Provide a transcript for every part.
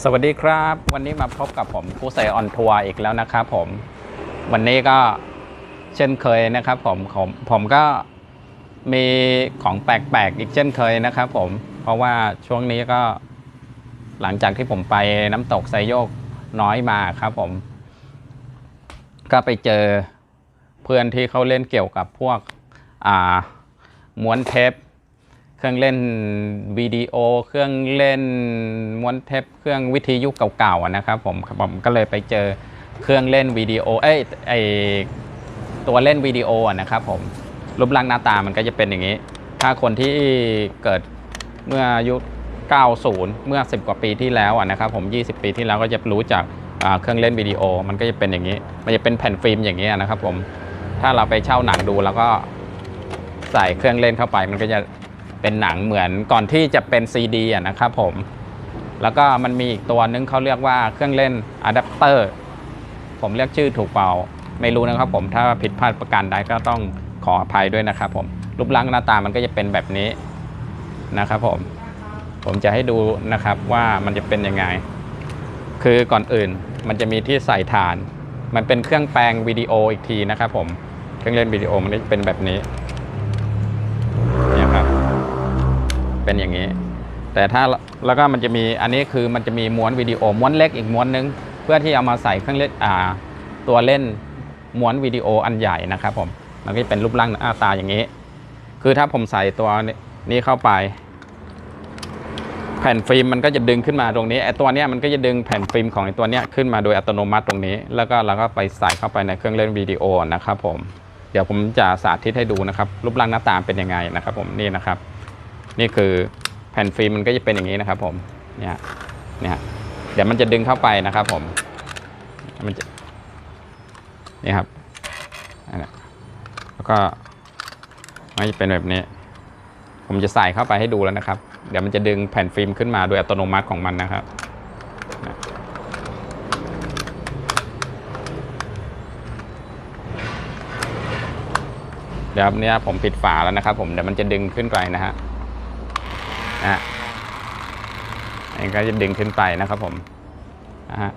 สวัสดีครับ วันนี้มาพบกับผมกูใส่ออนทัวร์อีกแล้วนะครับผม วันนี้ก็เช่นเคยนะครับผมผมผมก็มีของแปลกๆอีกเช่นเคยนะครับผมเพราะว่าช่วงนี้ก็หลังจากที่ผมไปน้ำตกไซโยกน้อยมาครับผม ก็ไปเจอเพื่อนที่เขาเล่นเกี่ยวกับพวกม้วนเทป เครื่องเล่นวิดีโอ เครื่องเล่นม้วนเทปเครื่องวิทยุเก่าๆอะนะครับผมผมก็เลยไปเจอเครื่องเล่นวิดีโอเอ้ยไอตัวเล่นวิดีโออะนะครับผมรูปร่างหน้าตามันก็จะเป็นอย่างนี้ ถ้าคนที่เกิดเมื่ออายุ 90 เมื่อ 10 กว่าปีที่แล้วอะนะครับผม 20 ปีที่แล้วก็จะรู้จักเครื่องเล่นวิดีโอ มันก็จะเป็นอย่างนี้ มันจะเป็นแผ่นฟิล์มอย่างนี้นะครับผม ถ้าเราไปเช่าหนังดูแล้วก็ใส่เครื่องเล่นเข้าไป มันก็จะ เป็นหนังเหมือนก่อนที่จะเป็นซีดีนะครับผมแล้วก็มันมีอีกตัวนึงเขาเรียกว่าเครื่องเล่นอะแดปเตอร์ผมเรียกชื่อถูกเปล่า ไม่รู้นะครับผมถ้าผิดพลาดประการใดก็ต้องขออภัยด้วยนะครับผมรูปร่างหน้าตามันก็จะเป็นแบบนี้นะครับผมผมจะให้ดูนะครับว่ามันจะเป็นยังไง คือก่อนอื่นมันจะมีที่ใส่ฐาน มันเป็นเครื่องแปลงวิดีโออีกทีนะครับผม เครื่องเล่นวิดีโอมันจะเป็นแบบนี้ เป็นอย่างนี้ แต่ถ้าแล้วก็มันจะมีอันนี้คือมันจะมีม้วนวิดีโอม้วนเล็กอีกม้วนนึง เพื่อที่เอามาใส่เครื่องเล่นอ่าตัวเล่นม้วนวิดีโออันใหญ่นะครับผมมันก็จะเป็นรูปร่างหน้าตาอย่างนี้ คือถ้าผมใส่ตัวนี้เข้าไป แผ่นฟิล์มมันก็จะดึงขึ้นมาตรงนี้ไอ้ตัวเนี้ยมันก็จะดึงแผ่นฟิล์มของไอ้ตัวเนี้ยขึ้นมาโดยอัตโนมัติตรงนี้ แล้วก็เราก็ไปใส่เข้าไปในเครื่องเล่นวิดีโอนะครับผมเดี๋ยวผมจะสาธิตให้ดูนะครับ รูปร่างหน้าตาเป็นยังไงนะครับผมนี่นะครับ นี่คือแผ่นฟิล์มมันก็จะเป็นอย่างนี้นะครับผมเนี่ยเนี่ยเดี๋ยวมันจะดึงเข้าไปนะครับผมมันจะนี่ครับอันนี้แล้วก็มันจะเป็นแบบนี้ ผมจะใส่เข้าไปให้ดูแล้วนะครับ เดี๋ยวมันจะดึงแผ่นฟิล์มขึ้นมาโดยอัตโนมัติของมันนะครับเดี๋ยวเนี่ยผมปิดฝาแล้วนะครับ ผมเดี๋ยวมันจะดึงขึ้นไปนะฮะ นะฮะอันนี้ก็จะดึงขึ้นไปนะครับผมนะฮะ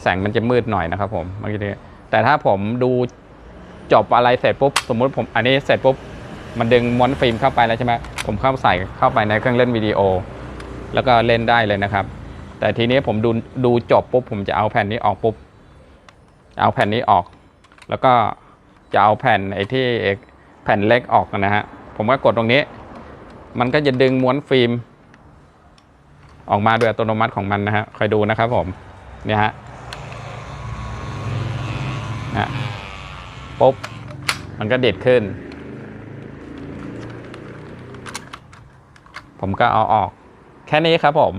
แสงมันจะมืดหน่อยนะครับผมเมื่อกี้นี้แต่ถ้าผมดูจบอะไรเสร็จปุ๊บสมมุติผมอันนี้เสร็จปุ๊บมันดึงม้วนฟิล์มเข้าไปแล้วใช่ไหมผมเข้าใส่เข้าไปในเครื่องเล่นวิดีโอ แล้วก็เล่นได้เลยนะครับ แต่ทีนี้ผมดูดูจบปุ๊บผมจะเอาแผ่นนี้ออกปุ๊บ เอาแผ่นนี้ออก แล้วก็จะเอาแผ่นไอ้ที่แผ่นเล็กออกนะฮะผมก็กดตรงนี้ มันก็จะดึงม้วนฟิล์ม ออกมาโดยอัตโนมัติของมันนะฮะคอยดูนะครับผมเนี่ยฮะนะปุ๊บมันก็เด็ดขึ้น ผมก็เอาออก แค่นี้ครับผม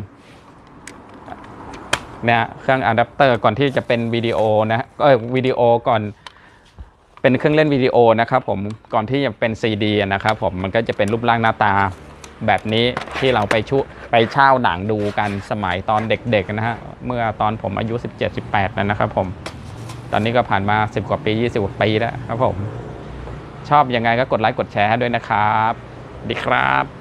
เนี่ยเครื่องอะแดปเตอร์ก่อนที่จะเป็นวิดีโอนะเออวิดีโอก่อนเป็นเครื่องเล่นวิดีโอนะครับผมก่อนที่จะเป็นซีดีนะครับผมมันก็จะเป็นรูปร่างหน้าตา แบบนี้ที่เราไปชุไปเช่าหนังดูกันสมัยตอนเด็กๆนะฮะเมื่อตอนผมอายุ 17-18แล้วนะครับผม ตอนนี้ก็ผ่านมา 10 กว่าปี 20กว่าปีแล้วครับผม ชอบยังไงก็กดไลค์กดแชร์ให้ด้วยนะครับ ดีครับ